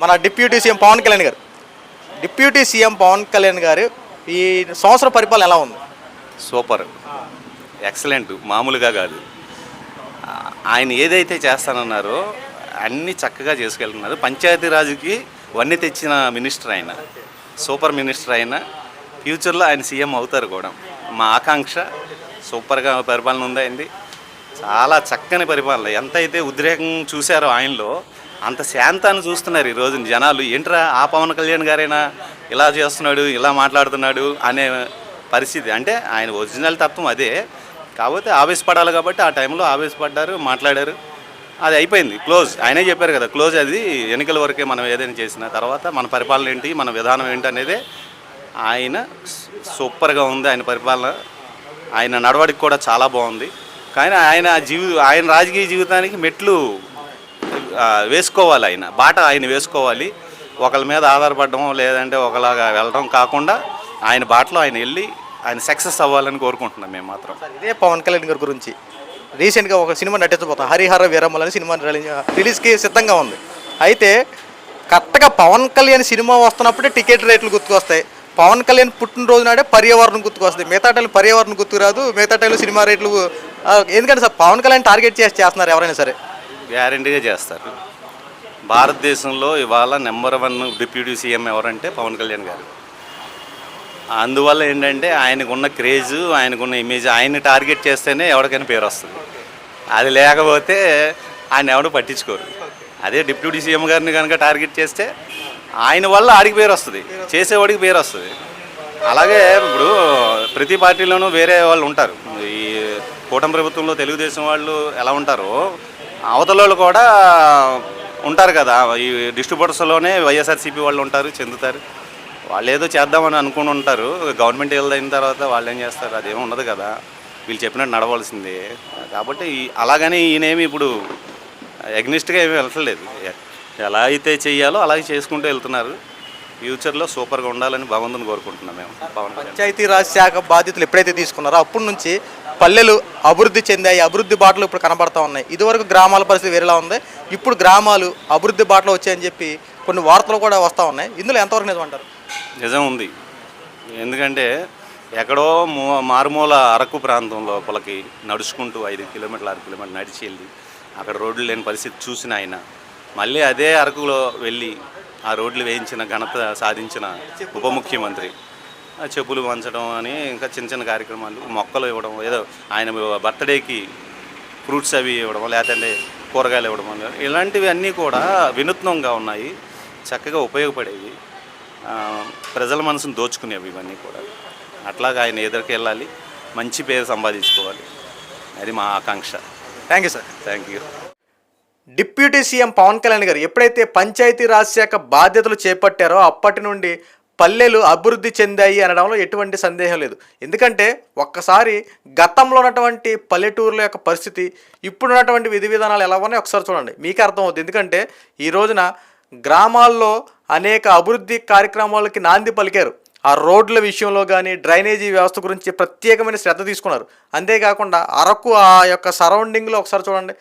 మన deputy CM Pawan Kalyan గారు. Deputy CM Pawan Kalyan గారు ఈ సంవత్సర పరిపాలన ఎలా ఉంది? సూపర్. ఎక్సలెంట్. మామూలుగా కాదు. ఆయన ఏదైతే చేస్తానన్నారో అన్నీ చక్కగా చేసుకెళ్తున్నారు. పంచాయతీరాజుకి వన్నీ తెచ్చిన మినిస్టర్ ఆయన. సూపర్ మినిస్టర్ ఆయన. ఫ్యూచర్లో ఆయన సీఎం అవుతారు కూడా. మా ఆకాంక్ష సూపర్గా పరిపాలన ఉంది చాలా చక్కని పరిపాలన. ఎంత అయితే ఉద్రేకం చూశారో ఆయనలో అంత శాంతాన్ని చూస్తున్నారు ఈ రోజున జనాలు. ఏంట్రా ఆ పవన్ కళ్యాణ్ గారైనా? ఇలా చేస్తున్నాడు ఇలా మాట్లాడుతున్నాడు అనే పరిస్థితి. అంటే ఆయన ఒరిజినల్ తత్వం అదే. కాకపోతే ఆవేశపడాలి కాబట్టి ఆ టైంలో ఆవేశపడ్డారు మాట్లాడారు. అది అయిపోయింది. క్లోజ్. ఆయనే చెప్పారు కదా క్లోజ్ అది. ఎన్నికల వరకే మనం ఏదైనా చేసిన తర్వాత మన పరిపాలన ఏంటి మన విధానం ఏంటి అనేది ఆయన సూపర్గా ఉంది. ఆయన పరిపాలన ఆయన నడవడికి కూడా చాలా బాగుంది. కానీ ఆయన జీవి ఆయన రాజకీయ జీవితానికి మెట్లు వేసుకోవాలి ఆయన. బాట ఆయన వేసుకోవాలి. ఒకళ్ళ మీద ఆధారపడడం లేదంటే ఒకలాగా వెళ్ళడం కాకుండా ఆయన బాటలో ఆయన వెళ్ళి ఆయన సక్సెస్ అవ్వాలని కోరుకుంటున్నాం మేము మాత్రం. ఇదే పవన్ కళ్యాణ్ గారి గురించి. రీసెంట్గా ఒక సినిమా నటించబోతాం. హరిహర వీరమ్మలు అని సినిమా రిలీజ్- రిలీజ్కి సిద్ధంగా ఉంది. అయితే కరెక్ట్గా పవన్ కళ్యాణ్ సినిమా వస్తున్నప్పుడే టికెట్ రేట్లు గుర్తుకొస్తాయి. పవన్ కళ్యాణ్ పుట్టినరోజు నాడే పర్యావరణం గుర్తుకొస్తుంది. మిగతా టైంలో పర్యావరణం గుర్తురాదు మిగతా టైంలో సినిమా రేట్లు ఎందుకంటే సార్ పవన్ కళ్యాణ్ టార్గెట్ చేసి చేస్తున్నారు ఎవరైనా సరే. గ్యారంటీగా చేస్తారు. భారతదేశంలో ఇవాళ నెంబర్ వన్ డిప్యూటీ సీఎం ఎవరంటే పవన్ కళ్యాణ్ గారు. అందువల్ల ఏంటంటే ఆయనకున్న క్రేజ్ ఆయనకున్న ఇమేజ్ ఆయన్ని టార్గెట్ చేస్తేనే ఎవరికైనా పేరు వస్తుంది. అది లేకపోతే ఆయన ఎవడు పట్టించుకోరు. అదే డిప్యూటీ సీఎం గారిని కనుక టార్గెట్ చేస్తే ఆయన వల్ల ఆడికి పేరు వస్తుంది. చేసేవాడికి పేరు వస్తుంది. అలాగే ఇప్పుడు ప్రతి పార్టీలోనూ వేరే వాళ్ళు ఉంటారు. ఈ కూటమి ప్రభుత్వంలో తెలుగుదేశం వాళ్ళు ఎలా ఉంటారో అవతల వాళ్ళు కూడా ఉంటారు కదా. ఈ డిస్ట్రిబ్యూటర్స్లోనే వైఎస్ఆర్సీపీ వాళ్ళు ఉంటారు చెందుతారు. వాళ్ళు ఏదో చేద్దామని అనుకుని ఉంటారు. గవర్నమెంట్ అయిన తర్వాత వాళ్ళు ఏం చేస్తారు? అదేమి ఉండదు కదా. వీళ్ళు చెప్పినట్టు నడవలసిందే. కాబట్టి ఈ- అలాగని ఈయనేమి ఇప్పుడు ఎగ్నిస్ట్గా ఏమీ వెళ్ళట్లేదు ఎలా అయితే చేయాలో అలాగే చేసుకుంటూ వెళ్తున్నారు. ఫ్యూచర్లో సూపర్గా ఉండాలని భగవంతుని కోరుకుంటున్నాం మేము. పవన్ కళ్యాణ్. పంచాయతీరాజ్ శాఖ బాధ్యతలు ఎప్పుడైతే తీసుకున్నారో అప్పటి నుంచి పల్లెలు అభివృద్ధి చెందాయి అభివృద్ధి బాటలు ఇప్పుడు కనబడతా ఉన్నాయి. ఇదివరకు గ్రామాల పరిస్థితి వేరేలా ఉంది. ఇప్పుడు గ్రామాలు అభివృద్ధి బాటలో వచ్చాయని చెప్పి కొన్ని వార్తలు కూడా వస్తూ ఉన్నాయి. ఇందులో ఎంతవరకు నిజం అంటారు? నిజం ఉంది. ఎందుకంటే ఎక్కడో మారుమూల అరకు ప్రాంతం లోపలికి నడుచుకుంటూ ఐదు కిలోమీటర్లు ఆరు కిలోమీటర్లు నడిచి వెళ్ళి అక్కడ రోడ్లు లేని పరిస్థితి చూసిన ఆయన మళ్ళీ అదే అరకులో వెళ్ళి ఆ రోడ్లు వేయించిన ఘనత సాధించిన ఉప ముఖ్యమంత్రి. చెప్పులు పంచడం అని ఇంకా చిన్న చిన్న కార్యక్రమాలు మొక్కలు ఇవ్వడం ఏదో ఆయన బర్త్డేకి ఫ్రూట్స్ అవి ఇవ్వడం లేదంటే కూరగాయలు ఇవ్వడం ఇలాంటివి అన్నీ కూడా వినూత్నంగా ఉన్నాయి. చక్కగా ఉపయోగపడేవి. ప్రజల మనసును దోచుకునేవి ఇవన్నీ కూడా. అట్లాగా ఆయన ఎదురుకు వెళ్ళాలి మంచి పేరు సంపాదించుకోవాలి. అది మా ఆకాంక్ష. Thank you sir. Thank you deputy CM Pawan Kalyan garu ఎప్పుడైతే పంచాయతీ రాజ్ శాఖ బాధ్యతలు చేపట్టారో అప్పటి నుండి పల్లెలు అభివృద్ధి చెందాయి అనడంలో ఎటువంటి సందేహం లేదు. ఎందుకంటే ఒక్కసారి గతంలో ఉన్నటువంటి పల్లెటూరుల యొక్క పరిస్థితి ఇప్పుడు ఉన్నటువంటి విధి విధానాలు ఎలా ఉన్నాయో ఒకసారి చూడండి. మీకు అర్థమవుతుంది ఎందుకంటే ఈ రోజున గ్రామాల్లో అనేక అభివృద్ధి కార్యక్రమాలకి నాంది పలికారు. ఆ రోడ్ల విషయంలో కానీ డ్రైనేజీ వ్యవస్థ గురించి ప్రత్యేకమైన శ్రద్ధ తీసుకున్నారు. అంతేకాకుండా అరకు ఆ యొక్క సరౌండింగ్లో ఒకసారి చూడండి.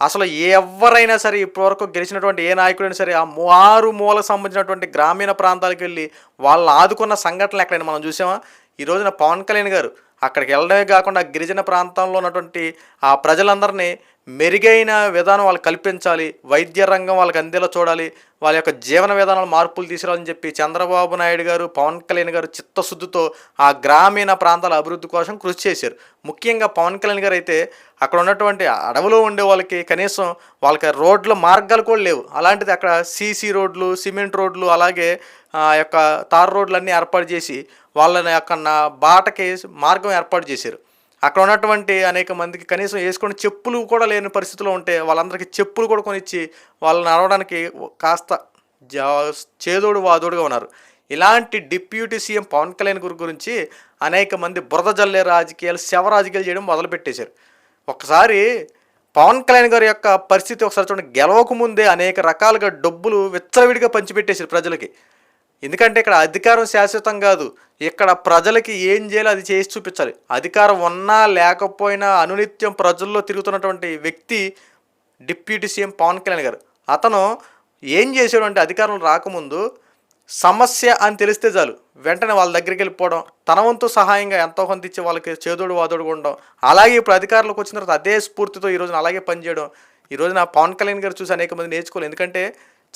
అసలు ఎవరైనా సరే ఇప్పటివరకు గెలిచినటువంటి ఏ నాయకుడైనా సరే ఆ మారు మూలకు సంబంధించినటువంటి గ్రామీణ ప్రాంతాలకు వెళ్ళి వాళ్ళని ఆదుకున్న సంఘటనలు ఎక్కడైనా మనం చూసామా? ఈ రోజున పవన్ కళ్యాణ్ గారు అక్కడికి వెళ్ళడమే కాకుండా గిరిజన ప్రాంతంలో ఉన్నటువంటి ఆ ప్రజలందరినీ మెరుగైన విధానం వాళ్ళు కల్పించాలి వైద్య రంగం వాళ్ళకి అందేలా చూడాలి వాళ్ళ యొక్క జీవన విధానాలు మార్పులు తీసుకురావాలని చెప్పి చంద్రబాబు నాయుడు గారు పవన్ కళ్యాణ్ గారు చిత్తశుద్ధితో ఆ గ్రామీణ ప్రాంతాల అభివృద్ధి కోసం కృషి చేశారు. ముఖ్యంగా పవన్ కళ్యాణ్ గారు అయితే అక్కడ ఉన్నటువంటి అడవిలో ఉండే వాళ్ళకి కనీసం వాళ్ళకి రోడ్ల మార్గాలు కూడా లేవు. అలాంటిది అక్కడ సీసీ రోడ్లు సిమెంట్ రోడ్లు అలాగే ఆ యొక్క తార్ రోడ్లు అన్నీ ఏర్పాటు చేసి వాళ్ళని యొక్క నా బాటకి మార్గం ఏర్పాటు చేశారు. అక్కడ ఉన్నటువంటి అనేక మందికి కనీసం వేసుకుని చెప్పులు కూడా లేని పరిస్థితిలో ఉంటే వాళ్ళందరికీ చెప్పులు కూడా కొనిచ్చి వాళ్ళని నడవడానికి కాస్త చేదోడు వాదోడుగా ఉన్నారు. ఇలాంటి డిప్యూటీ సీఎం పవన్ కళ్యాణ్ గురి గురించి అనేక మంది బురద జల్లే రాజకీయాలు శవ రాజకీయాలు చేయడం మొదలుపెట్టేశారు. ఒకసారి పవన్ కళ్యాణ్ గారి యొక్క పరిస్థితి ఒకసారి చూడండి. గెలవక ముందే అనేక రకాలుగా డబ్బులు విచ్చలవిడిగా పంచిపెట్టేశారు ప్రజలకి. ఎందుకంటే ఇక్కడ అధికారం శాశ్వతం కాదు. ఇక్కడ ప్రజలకి ఏం చేయాలో అది చేసి చూపించాలి. అధికారం ఉన్నా లేకపోయినా అనునిత్యం ప్రజల్లో తిరుగుతున్నటువంటి వ్యక్తి డిప్యూటీ సీఎం పవన్ కళ్యాణ్ గారు. అతను ఏం చేశాడు అంటే అధికారం రాకముందు సమస్య అని తెలిస్తే చాలు. వెంటనే వాళ్ళ దగ్గరికి వెళ్ళిపోవడం తన వంతు సహాయంగా ఎంతో కొంత ఇచ్చి వాళ్ళకి చేదోడు వాదోడు ఉండడం అలాగే ఇప్పుడు అధికారంలోకి వచ్చిన తర్వాత అదే స్ఫూర్తితో ఈ రోజున అలాగే పనిచేయడం. ఈరోజు నా పవన్ కళ్యాణ్ గారు చూసి అనేక మంది నేర్చుకోలేదు ఎందుకంటే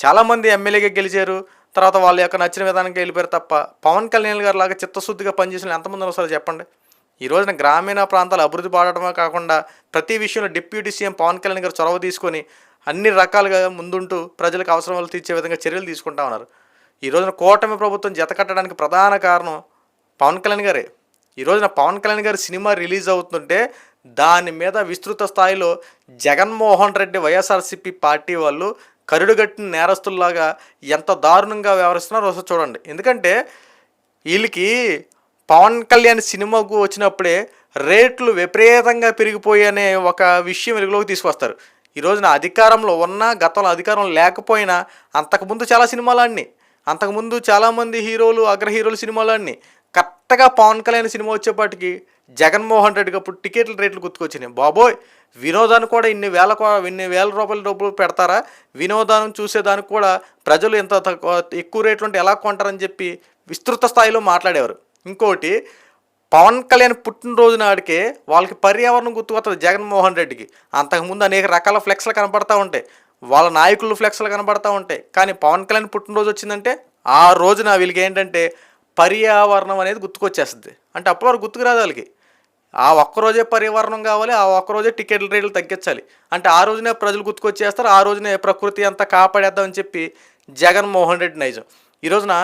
చాలామంది ఎమ్మెల్యేగా గెలిచారు. తర్వాత వాళ్ళ యొక్క నచ్చిన విధానంగా వెళ్ళిపోయారు తప్ప పవన్ కళ్యాణ్ గారు లాగా చిత్తశుద్ధిగా పనిచేసిన ఎంతమంది వస్తారో చెప్పండి? ఈ రోజున గ్రామీణ ప్రాంతాలు అభివృద్ధి పాడటమే కాకుండా ప్రతి విషయంలో డిప్యూటీ సీఎం పవన్ కళ్యాణ్ గారు చొరవ తీసుకొని అన్ని రకాలుగా ముందుంటూ ప్రజలకు అవసరాలు తీర్చే విధంగా చర్యలు తీసుకుంటా ఉన్నారు. ఈ రోజున కూటమి ప్రభుత్వం జత కట్టడానికి ప్రధాన కారణం పవన్ కళ్యాణ్ గారే. ఈ రోజున పవన్ కళ్యాణ్ గారి సినిమా రిలీజ్ అవుతుంటే దాని మీద విస్తృత స్థాయిలో జగన్మోహన్ రెడ్డి వైఎస్ఆర్సీపీ పార్టీ వాళ్ళు కరుడుగట్టిన నేరస్తుల్లాగా ఎంత దారుణంగా వ్యవహరిస్తున్నారో ఒకసారి చూడండి. ఎందుకంటే వీళ్ళకి పవన్ కళ్యాణ్ సినిమాకు వచ్చినప్పుడే రేట్లు విపరీతంగా పెరిగిపోయాయనే ఒక విషయం వెలుగులోకి తీసుకొస్తారు. ఈ రోజున అధికారంలో ఉన్న గతంలో అధికారంలో లేకపోయినా అంతకుముందు చాలా సినిమాలు అన్నీ అంతకుముందు చాలామంది హీరోలు అగ్ర హీరోలు సినిమాలు అన్నీ కరెక్ట్గా పవన్ కళ్యాణ్ సినిమా వచ్చేపాటికి జగన్మోహన్ రెడ్డికి అప్పుడు టికెట్ల రేట్లు గుర్తుకొచ్చినాయి. బాబోయ్ వినోదాన్ని కూడా ఇన్ని వేల ఇన్ని వేల రూపాయల డబ్బులు పెడతారా? వినోదాన్ని చూసేదానికి కూడా ప్రజలు ఎంత తక్కువ ఎక్కువ రేట్లు ఉంటే ఎలా కొంటారని చెప్పి విస్తృత స్థాయిలో మాట్లాడేవారు. ఇంకోటి పవన్ కళ్యాణ్ పుట్టినరోజు నాడికే వాళ్ళకి పర్యావరణం గుర్తుకొస్తుంది జగన్మోహన్ రెడ్డికి. అంతకుముందు అనేక రకాల ఫ్లెక్స్లు కనపడతా ఉంటాయి. వాళ్ళ నాయకులు ఫ్లెక్స్లు కనపడతా ఉంటాయి. కానీ పవన్ కళ్యాణ్ పుట్టినరోజు వచ్చిందంటే ఆ రోజున వీళ్ళకి ఏంటంటే పర్యావరణం అనేది గుర్తుకొచ్చేస్తుంది. అంటే అప్పటి వారు గుర్తుకు రాదు వాళ్ళకి. ఆ ఒక్కరోజే పర్యావరణం కావాలి ఆ ఒక్కరోజే టికెట్ల రేట్లు తగ్గించాలి. అంటే ఆ రోజునే ప్రజలు గుర్తుకొచ్చేస్తారు ఆ రోజునే ప్రకృతి అంతా కాపాడేద్దామని చెప్పి జగన్మోహన్ రెడ్డి నైజం. ఈ రోజున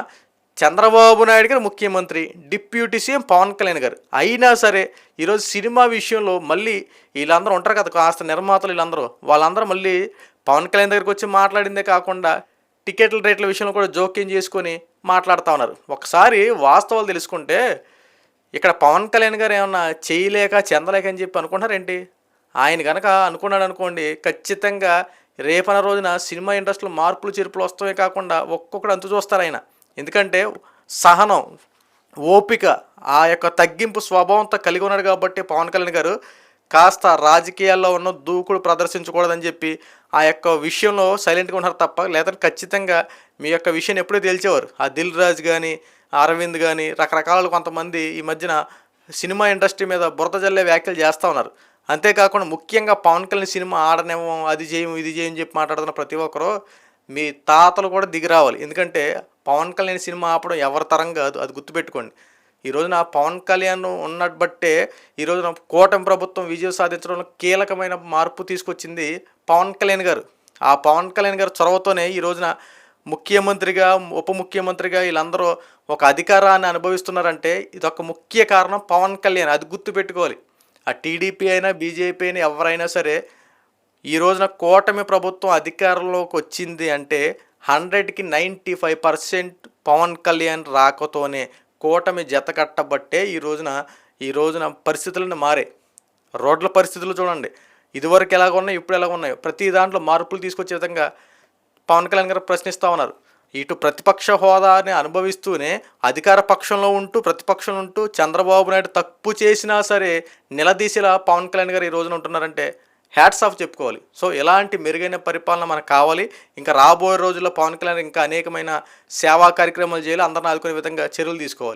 చంద్రబాబు నాయుడు గారు ముఖ్యమంత్రి డిప్యూటీ సీఎం పవన్ కళ్యాణ్ గారు. అయినా సరే ఈరోజు సినిమా విషయంలో మళ్ళీ వీళ్ళందరూ ఉంటారు కదా కాస్త నిర్మాతలు వీళ్ళందరూ వాళ్ళందరూ మళ్ళీ పవన్ కళ్యాణ్ దగ్గరికి వచ్చి మాట్లాడిందే కాకుండా టికెట్ల రేట్ల విషయంలో కూడా జోక్యం చేసుకొని మాట్లాడుతూ ఉన్నారు. ఒకసారి వాస్తవాలు తెలుసుకుంటే ఇక్కడ పవన్ కళ్యాణ్ గారు ఏమన్నా చేయలేక చెందలేక అని చెప్పి అనుకుంటారేంటి ఆయన కనుక అనుకున్నాడు అనుకోండి ఖచ్చితంగా రేపన రోజున సినిమా ఇండస్ట్రీలో మార్పులు చేర్పులు వస్తామే కాకుండా ఒక్కొక్కడు అంతు చూస్తారు ఆయన. ఎందుకంటే సహనం ఓపిక ఆ యొక్క తగ్గింపు స్వభావంతో కలిగి ఉన్నాడు కాబట్టి పవన్ కళ్యాణ్ గారు కాస్త రాజకీయాల్లో ఉన్న దూకుడు ప్రదర్శించకూడదని చెప్పి ఆ యొక్క విషయంలో సైలెంట్గా ఉన్నారు తప్ప లేదంటే ఖచ్చితంగా మీ యొక్క విషయాన్ని ఎప్పుడూ తేల్చేవారు. ఆ దిల్ రాజు కానీ అరవింద్ కానీ రకరకాల కొంతమంది ఈ మధ్యన సినిమా ఇండస్ట్రీ మీద బురద జల్లే వ్యాఖ్యలు చేస్తూ ఉన్నారు. అంతేకాకుండా ముఖ్యంగా పవన్ కళ్యాణ్ సినిమా ఆడనేమో అది చేయము ఇది చేయని చెప్పి మాట్లాడుతున్న ప్రతి ఒక్కరు మీ తాతలు కూడా దిగి రావాలి. ఎందుకంటే పవన్ కళ్యాణ్ సినిమా ఆపడం ఎవరి తరం కాదు అది గుర్తుపెట్టుకోండి. ఈ రోజున పవన్ కళ్యాణ్ ఉన్నట్టు బట్టే ఈ రోజున కూటమి ప్రభుత్వం విజయం సాధించడంలో కీలకమైన మార్పు తీసుకొచ్చింది పవన్ కళ్యాణ్ గారు. ఆ పవన్ కళ్యాణ్ గారు చొరవతోనే ఈ రోజున ముఖ్యమంత్రిగా ఉప ముఖ్యమంత్రిగా వీళ్ళందరూ ఒక అధికారాన్ని అనుభవిస్తున్నారంటే ఇదొక ముఖ్య కారణం పవన్ కళ్యాణ్. అది గుర్తుపెట్టుకోవాలి. ఆ టీడీపీ అయినా బీజేపీ అయినా ఎవరైనా సరే ఈ రోజున కూటమి ప్రభుత్వం అధికారంలోకి వచ్చింది అంటే హండ్రెడ్కి ninety five percent Pawan Kalyan రాకతోనే కూటమి జత కట్టబట్టే ఈ రోజున ఈ రోజున పరిస్థితులను మారే. రోడ్ల పరిస్థితులు చూడండి. ఇదివరకు ఎలాగ ఉన్నాయి ఇప్పుడు ఎలాగ ఉన్నాయి ప్రతి దాంట్లో మార్పులు తీసుకొచ్చే విధంగా పవన్ కళ్యాణ్ గారు ప్రశ్నిస్తూ ఉన్నారు. ఇటు ప్రతిపక్ష హోదాని అనుభవిస్తూనే అధికార పక్షంలో ఉంటూ ప్రతిపక్షంలో ఉంటూ చంద్రబాబు నాయుడు తప్పు చేసినా సరే నిలదీసేలా పవన్ కళ్యాణ్ గారు ఈ రోజున ఉంటున్నారంటే హ్యాట్స్ ఆఫ్ చెప్పుకోవాలి. సో ఎలాంటి మెరుగైన పరిపాలన మనకు కావాలి. ఇంకా రాబోయే రోజుల్లో పవన్ కళ్యాణ్ ఇంకా అనేకమైన సేవా కార్యక్రమాలు చేయాలి. అందరిని ఆదుకునే విధంగా చర్యలు తీసుకోవాలి.